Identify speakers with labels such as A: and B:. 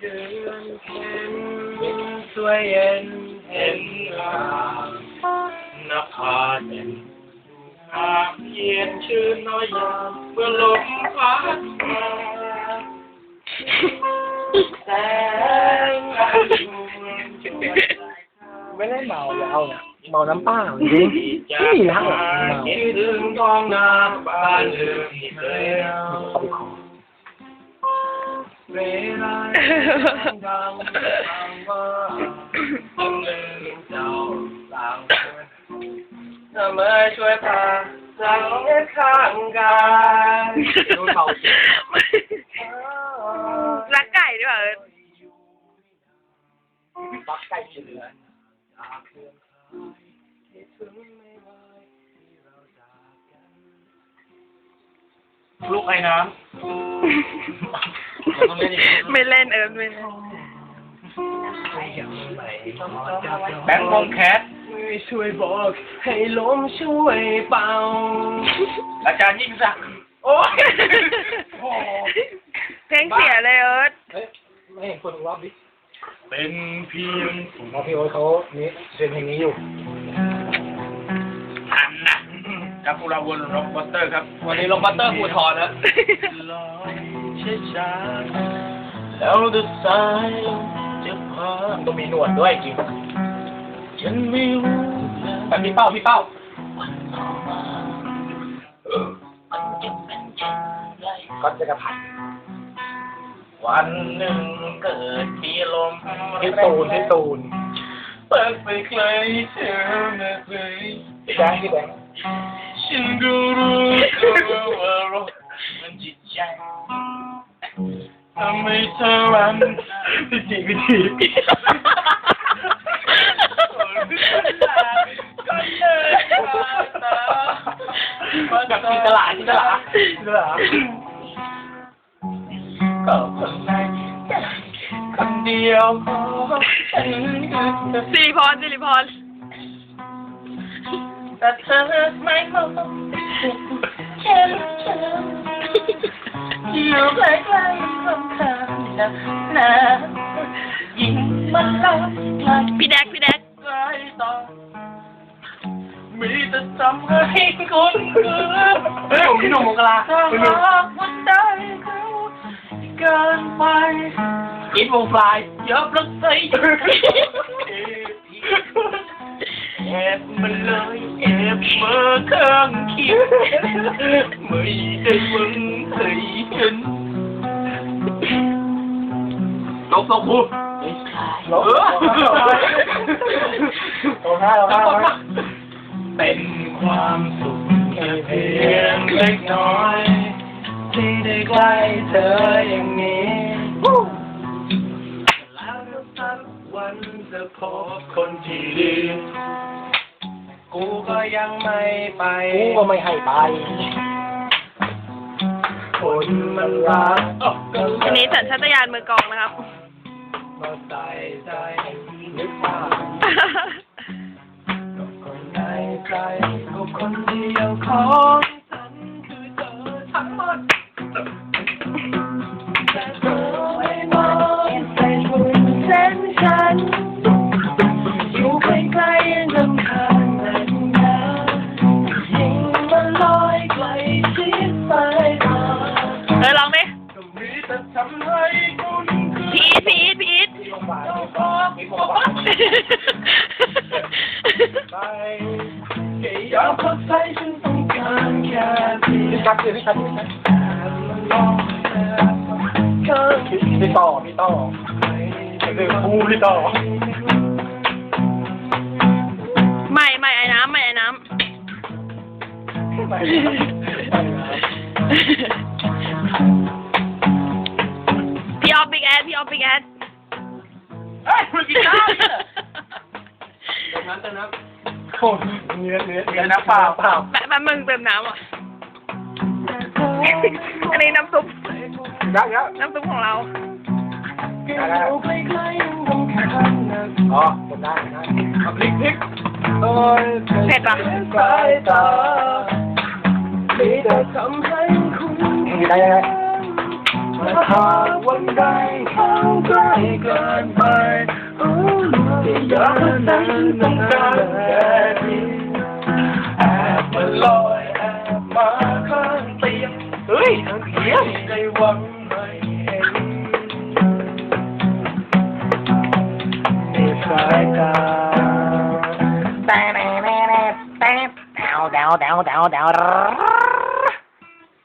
A: เดือนเพ็ญสวยเย็นเห็นอามนภาเด่นอามเย็นชื่นน้อยยามเมื่อลมพัดมาแสงอายุจวด
B: ไม่ได้เมาแล้วเนี่ยเมาน้ำเปล่าจริงไม่มีเหล้าหรอกเมา
A: คิดถึงท้องนาบ้านเรือนที่เคยเอา
B: เข้าไปคอ
A: เวลาดังฟังว่าต้องลืมเจ้าสาวทำไมช่วยพาสังเกตข้างกาย
B: ดูเมา
C: รักไก่ด้วยเหรอ
B: ปักไก่กินเลย
A: ลูกไอ้น้ำต้องเล่นอีก
C: ไม่เล่นเออไม่เล่น
A: แบงค์วงแคทช่วยบอก ให้ลมช่วยเป่า อาจารย์ยิ่งศักดิ์โอ้ยโอ้
C: เพลงเสียเลยเอิร์ธ
B: เฮ้ยไม่เห็นคนรอบดิ
A: เป็นเพียง
B: ผมว่าพี่โอ๊ตเขานี่เรียนเพลงนี้อยู่
A: อันนะกับพวกเราวนร็อกบัตเตอร์ครับ วันนี้ร็อกบัตเตอร์ภูทรนะลอย ช้าๆแล้วดูสายลมจะพา
B: มันต้องมีหนวดด้วยจริง
A: ฉันไม่รู้เลย
B: แต่พี่เป้าพี่เป้า
A: มันจะเป็นเช่นไร
B: ก็จะกระพัน
A: วันหนึ่งเกิดมีลม
B: พี่ตูนพี่ตูน
A: เปิดไปไกลเธอไม่เคย
B: พี่แบงค์พี่แบงค์
A: ฉันก็รู้ตัวว่ารักมันจิตใจ ทำให้เธอรัน
B: พี่จีพี่จี
A: กับจินตลาจินตลา
B: เหรอ
A: ก็คนไหนคนเดียวพอฉันคือ
C: สิริพรสิริพร
A: แต่เธอไม่มองฉันฉันอ อยู่ใกล้ๆลำคาญนะนะยิ่งมันลับไกล
C: พี่แดกพี่แดก
A: ไกล้ต่อมีแต่ทำให้คนเกิน
B: เฮ้ยผมพี่หนุ่มมงกลา
A: ถ้า
B: หนุ่ม
A: หากวันใดเขาเกินไป
B: อินวงปลาย
A: อย่าประใสแอบมันเลยแอบเมื่อข้าง ไม่ได้วังเคยเห็นลบลบพูด
B: เราเราหน้าเราหน้าเราหน้า
A: เป็นความสุขแค่เพียงเล็กน้อย ที่ได้ใกล้เธออย่าง ยังไม่ไป
B: กูก็ไม่ให้ไป
A: คนมันรักก็เล
C: อันนี้
A: ย
C: สัญชาตญาณมือกลองนะครับ
A: มาใส่ใจนึกว่าก็คนในใจก็คนเดียวขอ ของฝันไปแค่อยากเข้าใจฉันต้องการแค่เพีย
B: พี่ชัดพี่ชัดพี่ชัด
A: มันลองแต่ข้าง
B: พี่ต่อพี่ต่อ
A: ใคร
B: หรือกูพี่ต่อ
C: ใหม่ใหม่ไอ้น้ำใหม่ไอ้น้ำพี่ออฟบิ๊กแอดพี่ออฟบิ๊กแอด
A: เอ้ยคุณกีตาร์เนี่ยเติมน้ำเติมน้ำ
B: โอ้เนื้อเนื้อ
A: เนื้อน้ำเปล่า
B: เปล่า
C: แป๊บแป๊บมึงเติมน้ำอะ อันนี้น้ำซุป
B: ยักยัก
C: น้ำซุปของเรา
B: อ๋อคนได้คนได้
A: เอาพลิกพลิก
C: เผ็ดปะ
A: สายตามีแต่ทำให้คุณ
B: มีได้ยังไง
A: ถ้าหากวันใดเข้าใกล้เกินไปโอ้ไม่อยากให้ฉันต้องการแค่นี้แอบมาลอยแอบมาข้างเตียง
B: เฮ้ยทางเสียง
A: ไม่ได้หวังให้เห็น
B: ในสายตาแต่แน่แน่แน่แต่ดาวดาว